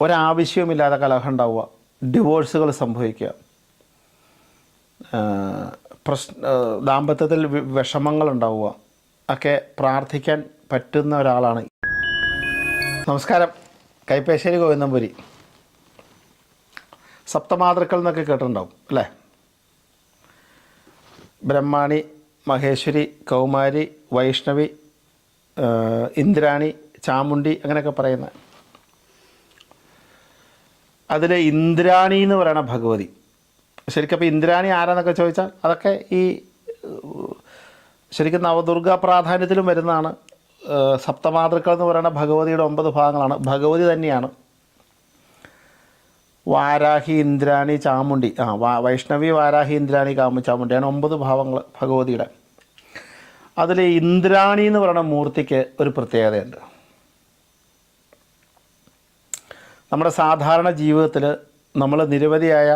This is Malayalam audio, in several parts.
ഒരാവശ്യവുമില്ലാതെ കലഹം ഉണ്ടാവുക. ഡിവോഴ്സുകൾ സംഭവിക്കുക. പ്രശ്ന ദാമ്പത്യത്തിൽ വിഷമങ്ങൾ ഉണ്ടാവുക. ഒക്കെ പ്രാർത്ഥിക്കാൻ പറ്റുന്ന ഒരാളാണ്. നമസ്കാരം. കൈപ്പേശ്ശേരി ഗോവിന്ദംപുരി. സപ്തമാതൃക്കൾ എന്നൊക്കെ കേട്ടിട്ടുണ്ടാവും അല്ലേ? ബ്രഹ്മാണി മഹേശ്വരി കൗമാരി വൈഷ്ണവി ഇന്ദ്രാണി ചാമുണ്ടി അങ്ങനെയൊക്കെ പറയുന്ന അതിൽ ഇന്ദ്രാണി എന്ന് പറയുന്ന ഭഗവതി. ശരിക്കും അപ്പോൾ ഇന്ദ്രാണി ആരാന്നൊക്കെ ചോദിച്ചാൽ അതൊക്കെ ഈ ശരിക്കും നവദുർഗ പ്രാധാന്യത്തിലും വരുന്നതാണ്. സപ്തമാതൃക്കൾ എന്ന് പറയുന്ന ഭഗവതിയുടെ ഒമ്പത് ഭാഗങ്ങളാണ്. ഭഗവതി തന്നെയാണ്. വാരാഹി ഇന്ദ്രാണി ചാമുണ്ടി ആ വൈഷ്ണവി വാരാഹി ഇന്ദ്രാണി കാമു ചാമുണ്ടിയാണ് ഒമ്പത് ഭാവങ്ങൾ ഭഗവതിയുടെ. അതിൽ ഇന്ദ്രാണി എന്ന് പറയുന്ന മൂർത്തിക്ക് ഒരു പ്രത്യേകതയുണ്ട്. നമ്മുടെ സാധാരണ ജീവിതത്തിൽ നമ്മൾ നിരവധിയായ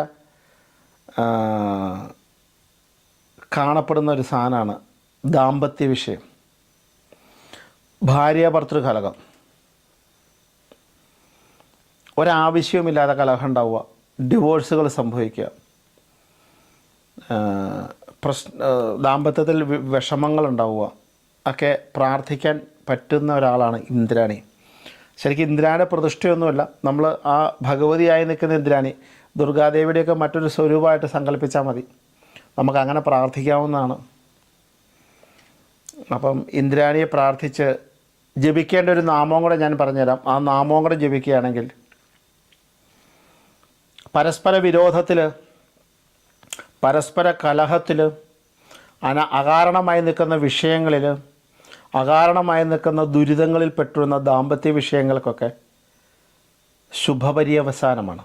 കാണപ്പെടുന്ന ഒരു സാധനമാണ് ദാമ്പത്യ വിഷയം. ഭാര്യ ഭർത്തൃ കലഹം. ഒരാവശ്യവുമില്ലാതെ കലഹം ഉണ്ടാവുക ഡിവോഴ്സുകൾ സംഭവിക്കുക പ്രശ്ന ദാമ്പത്യത്തിൽ വിഷമങ്ങൾ ഉണ്ടാവുക ഒക്കെ പ്രാർത്ഥിക്കാൻ പറ്റുന്ന ഒരാളാണ് ഇന്ദ്രാണി. ശരിക്കും ഇന്ദ്രാണിയുടെ പ്രതിഷ്ഠയൊന്നുമല്ല. നമ്മൾ ആ ഭഗവതിയായി നിൽക്കുന്ന ഇന്ദ്രാണി ദുർഗാദേവിയുടെയൊക്കെ മറ്റൊരു സ്വരൂപമായിട്ട് സങ്കല്പിച്ചാൽ മതി. നമുക്ക് അങ്ങനെ പ്രാർത്ഥിക്കാവുന്നതാണ്. അപ്പം ഇന്ദ്രാണിയെ പ്രാർത്ഥിച്ച് ജപിക്കേണ്ട ഒരു നാമവും കൂടെ ഞാൻ പറഞ്ഞുതരാം. ആ നാമവും കൂടെ ജപിക്കുകയാണെങ്കിൽ പരസ്പര വിരോധത്തിൽ പരസ്പര കലഹത്തിൽ അന അകാരണമായി നിൽക്കുന്ന വിഷയങ്ങളിൽ അകാരണമായി നിൽക്കുന്ന ദുരിതങ്ങളിൽ പെട്ടിരുന്ന ദാമ്പത്യ വിഷയങ്ങൾക്കൊക്കെ ശുഭപര്യവസാനമാണ്.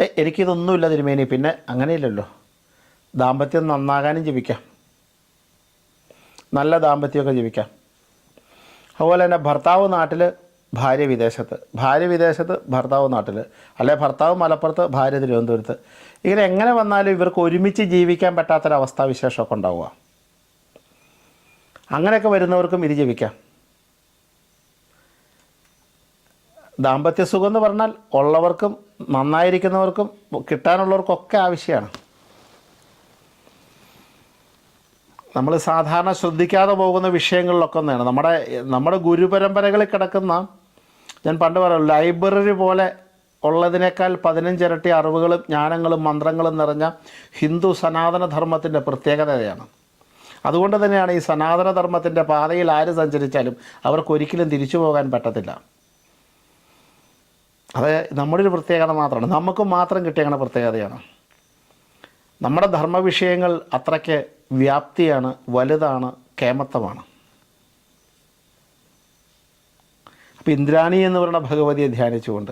ഏ എനിക്കിതൊന്നുമില്ല തിരുമേനി. പിന്നെ അങ്ങനെയില്ലല്ലോ. ദാമ്പത്യം നന്നാകാനും ജീവിക്കാം. നല്ല ദാമ്പത്യമൊക്കെ ജീവിക്കാം. അതുപോലെ തന്നെ ഭർത്താവ് നാട്ടിൽ ഭാര്യ വിദേശത്ത്. ഭാര്യ വിദേശത്ത് ഭർത്താവ് നാട്ടിൽ അല്ലെ ഭർത്താവ് മലപ്പുറത്ത് ഭാര്യ തിരുവനന്തപുരത്ത്. ഇങ്ങനെ എങ്ങനെ വന്നാലും ഇവർക്ക് ഒരുമിച്ച് ജീവിക്കാൻ പറ്റാത്തൊരവസ്ഥാവിശേഷമൊക്കെ ഉണ്ടാവുക. അങ്ങനെയൊക്കെ വരുന്നവർക്കും ഇത് ജപിക്കാം ദാമ്പത്യ സുഖം എന്ന് പറഞ്ഞാൽ ഉള്ളവർക്കും നന്നായിരിക്കുന്നവർക്കും കിട്ടാനുള്ളവർക്കൊക്കെ ആവശ്യമാണ്. നമ്മൾ സാധാരണ ശ്രദ്ധിക്കാതെ പോകുന്ന വിഷയങ്ങളിലൊക്കെ ഒന്നാണ്. നമ്മുടെ നമ്മുടെ ഗുരുപരമ്പരകളിൽ കിടക്കുന്ന ഞാൻ പണ്ട് പറയാം ലൈബ്രറി പോലെ ഉള്ളതിനേക്കാൾ പതിനഞ്ചിരട്ടി അറിവുകളും ജ്ഞാനങ്ങളും മന്ത്രങ്ങളും നിറഞ്ഞ ഹിന്ദു സനാതന ധർമ്മത്തിന്റെ പ്രത്യേകതയാണ്. അതുകൊണ്ട് തന്നെയാണ് ഈ സനാതനധർമ്മത്തിന്റെ പാതയിൽ ആര് സഞ്ചരിച്ചാലും അവർക്ക് ഒരിക്കലും തിരിച്ചു പോകാൻ പറ്റത്തില്ല. അത് നമ്മുടെ ഒരു പ്രത്യേകത മാത്രമാണ്. നമുക്ക് മാത്രം കിട്ടിയ പ്രത്യേകതയാണ്. നമ്മുടെ ധർമ്മ വിഷയങ്ങൾ അത്രയ്ക്ക് വ്യാപ്തിയാണ് വലുതാണ് കേമത്വമാണ്. അപ്പം ഇന്ദ്രാണി എന്ന് പറയുന്ന ഭഗവതിയെ ധ്യാനിച്ചുകൊണ്ട്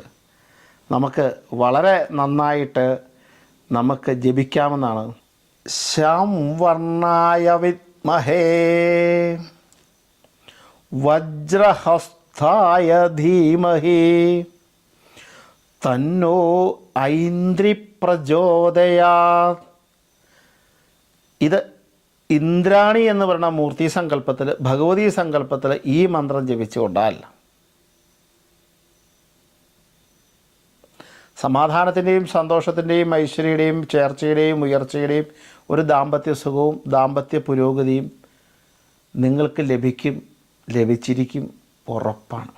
നമുക്ക് വളരെ നന്നായിട്ട് നമുക്ക് ജപിക്കാമെന്നാണ് ശ്യാം വിത്മഹേ വജ്രഹസ്തായ ധീമഹി. തന്നോ ഐന്ദ്രി പ്രചോദയാ ഇത് ഇന്ദ്രാണി എന്ന് പറയുന്ന മൂർത്തി സങ്കല്പത്തിൽ ഭഗവതി സങ്കല്പത്തിൽ ഈ മന്ത്രം ജപിച്ചുകൊണ്ടാൽ സമാധാനത്തിന്റെയും സന്തോഷത്തിന്റെയും ഐശ്വര്യയുടെയും ചേർച്ചയുടെയും ഉയർച്ചയുടെയും ഒരു ദാമ്പത്യ സുഖവും ദാമ്പത്യ പുരോഗതിയും നിങ്ങൾക്ക് ലഭിക്കും ലഭിച്ചിരിക്കും ഉറപ്പാണ്.